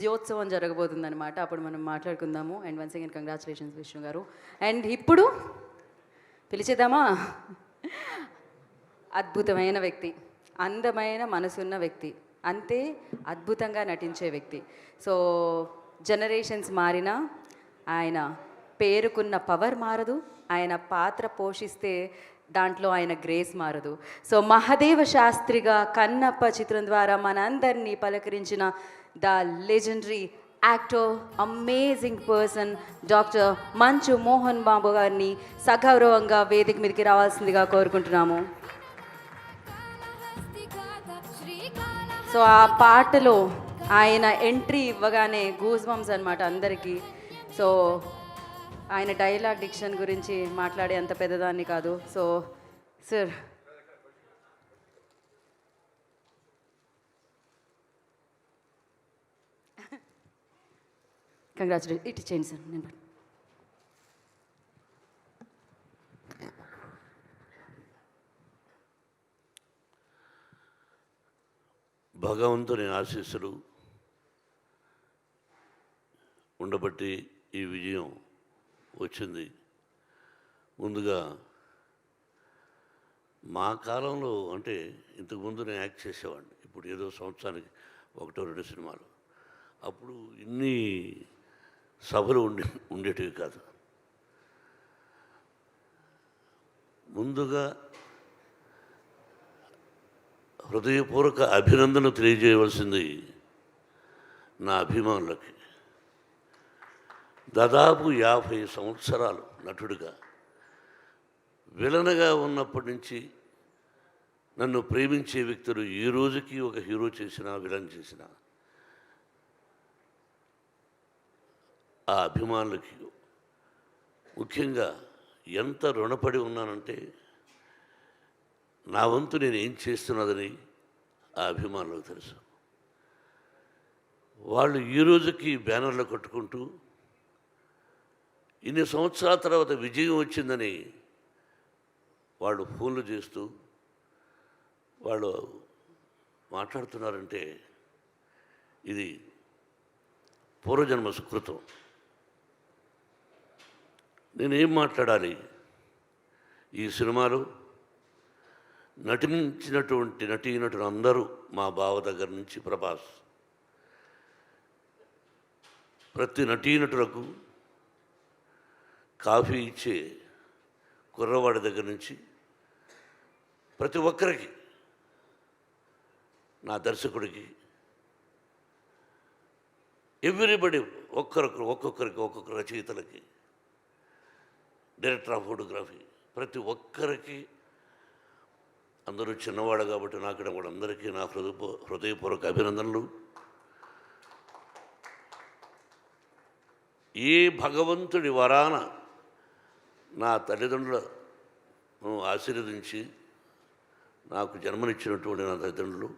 విజయోత్సవం జరగబోతుందన్నమాట. అప్పుడు మనం మాట్లాడుకుందాము. And once again congratulations Vishnu garu. And ఇప్పుడు పిలిచేద్దామా? అద్భుతమైన వ్యక్తి. అందమైన మనసున్న వ్యక్తి. అంతే అద్భుతంగా నటించే వ్యక్తి. సో జనరేషన్స్ మారినా ఆయన పేరుకున్న పవర్ మారదు. ఆయన పాత్ర పోషిస్తే దాంట్లో ఆయన గ్రేస్ మారదు. సో మహదేవ శాస్త్రిగా కన్నప్ప చిత్రం ద్వారా మనందరినీ పలకరించిన the legendary actor amazing person doctor Manchu Mohan Babu గారిని సగౌరవంగా వేదిక మీదకి రావాల్సిందిగా కోరుకుంటున్నాము. సో ఆ పాటలో ఆయన ఎంట్రీ ఇవ్వగానే గూస్ బంప్స్ అనమాట అందరికీ. సో ఆయన డైలాగ్ డిక్షన్ గురించి మాట్లాడే అంత పెద్దదాన్ని కాదు. సో సార్ కంగ్రాచులేషన్ ఇటు చేయండి సార్ నేను భగవంతుని ఆశీస్సులు ఉండబట్టి ఈ విజయం వచ్చింది. ముందుగా మా కాలంలో అంటే ఇంతకుముందు నేను యాక్ట్ చేసేవాడిని. ఇప్పుడు ఏదో సంవత్సరానికి ఒకటో రెండు సినిమాలు. అప్పుడు ఇన్ని సభలు ఉండే ఉండేటివి కాదు. ముందుగా హృదయపూర్వక అభినందన తెలియజేయవలసింది నా అభిమానులకి. దాదాపు యాభై సంవత్సరాలు నటుడిగా విలనగా ఉన్నప్పటి నుంచి నన్ను ప్రేమించే వ్యక్తులు ఈ రోజుకి ఒక హీరో చేసినా విలన్ చేసినా ఆ అభిమానులకి ముఖ్యంగా ఎంత రుణపడి ఉన్నానంటే నా వంతు నేను ఏం చేస్తున్నదని ఆ అభిమానులకు తెలుసు. వాళ్ళు ఈ రోజుకి బ్యానర్లు కట్టుకుంటూ ఇన్ని సంవత్సరాల తర్వాత విజయం వచ్చిందని వాళ్ళు ఫోన్లు చేస్తూ వాళ్ళు మాట్లాడుతున్నారంటే ఇది పూర్వజన్మ సుకృతం. నేనేం మాట్లాడాలి? ఈ సినిమాలో నటించినటువంటి నటీనటులు అందరూ మా బావ దగ్గర నుంచి ప్రభాస్. ప్రతి నటీనటులకు కాఫీ ఇచ్చే కుర్రవాడి దగ్గర నుంచి ప్రతి ఒక్కరికి నా దర్శకుడికి ఎవ్రీబడి ఒక్కరికి ఒక్కొక్కరికి ఒక్కొక్క రచయితలకి డైరెక్టర్ ఆఫ్ ఫోటోగ్రఫీ. ప్రతి ఒక్కరికి అందరూ చిన్నవాడు కాబట్టి నాకు కూడా అందరికీ నా హృదయ హృదయపూర్వక అభినందనలు. ఈ భగవంతుడి వరాన నా తల్లిదండ్రులను ఆశీర్వదించి నాకు జన్మనిచ్చినటువంటి నా తల్లిదండ్రులు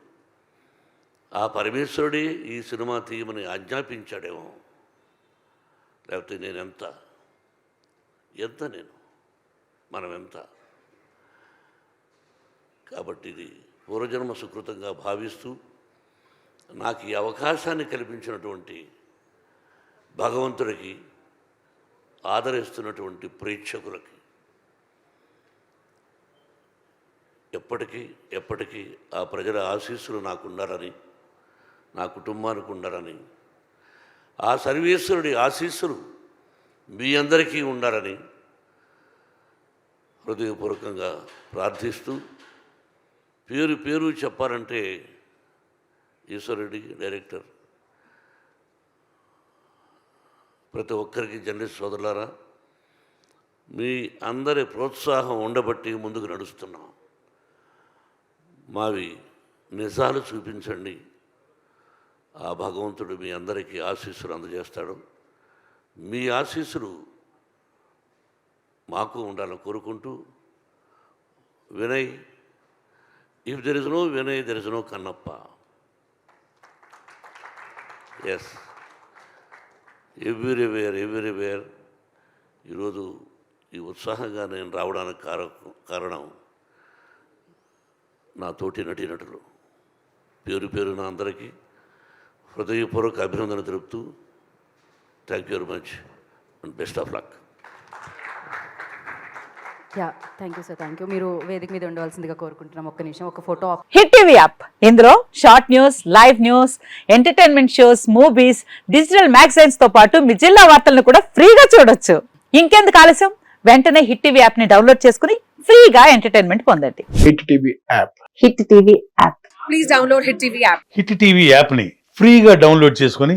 ఆ పరమేశ్వరుడే ఈ సినిమా తీయమని ఆజ్ఞాపించాడేమో. లేకపోతే నేను ఎంత నేను? మనం ఎంత? కాబట్టి ఇది పూర్వజన్మ సుకృతంగా భావిస్తూ నాకు ఈ అవకాశాన్ని కల్పించినటువంటి భగవంతుడికి ఆదరిస్తున్నటువంటి ప్రేక్షకులకి ఎప్పటికీ ఎప్పటికీ ఆ ప్రజల ఆశీస్సులు నాకు ఉండాలని నా కుటుంబానికి ఉండాలని ఆ సర్వేశ్వరుడి ఆశీస్సులు మీ అందరికీ ఉండాలని హృదయపూర్వకంగా ప్రార్థిస్తూ పేరు పేరు చెప్పాలంటే ఈశ్వరుడి డైరెక్టర్. ప్రతి ఒక్కరికి జర్నలిస్ట్ సోదరులారా మీ అందరి ప్రోత్సాహం ఉండబట్టి ముందుకు నడుస్తున్నాం. మావి నిజాలు చూపించండి. ఆ భగవంతుడు మీ అందరికీ ఆశీస్సులు అందజేస్తాడు. మీ ఆశీస్సులు మాకు ఉండాలని కోరుకుంటూ Vinay if there is no Vinay there is no Kannappa. Yes everywhere everywhere ఈరోజు ఈ ఉత్సాహంగా నేను రావడానికి కార కారణం నా తోటి నటీనటులు. పేరు పేరున అందరికీ హృదయపూర్వక అభినందన తెలుపుతూ thank you very much and best of luck yeah thank you sir thank you మీరు వేదిక మీద ఉండవలసిందిగా కోరుకుంటున్నాం. ఒక్క నిమిషం ఒక ఫోటో హిట్ టీవీ యాప్. ఇందులో short news live news entertainment shows movies digital మ్యాగజైన్స్తో పాటు మీ జిల్లా వార్తలను కూడా ఫ్రీగా చూడొచ్చు. ఇంకెందుకు ఆలస్యం? వెంటనే హిట్ టీవీ యాప్ని డౌన్లోడ్ చేసుకుని ఫ్రీగా ఎంటర్టైన్మెంట్ పొందండి. Hit TV app. Hit TV app. Hit TV యాప్ని ఫ్రీగా డౌన్లోడ్ చేసుకొని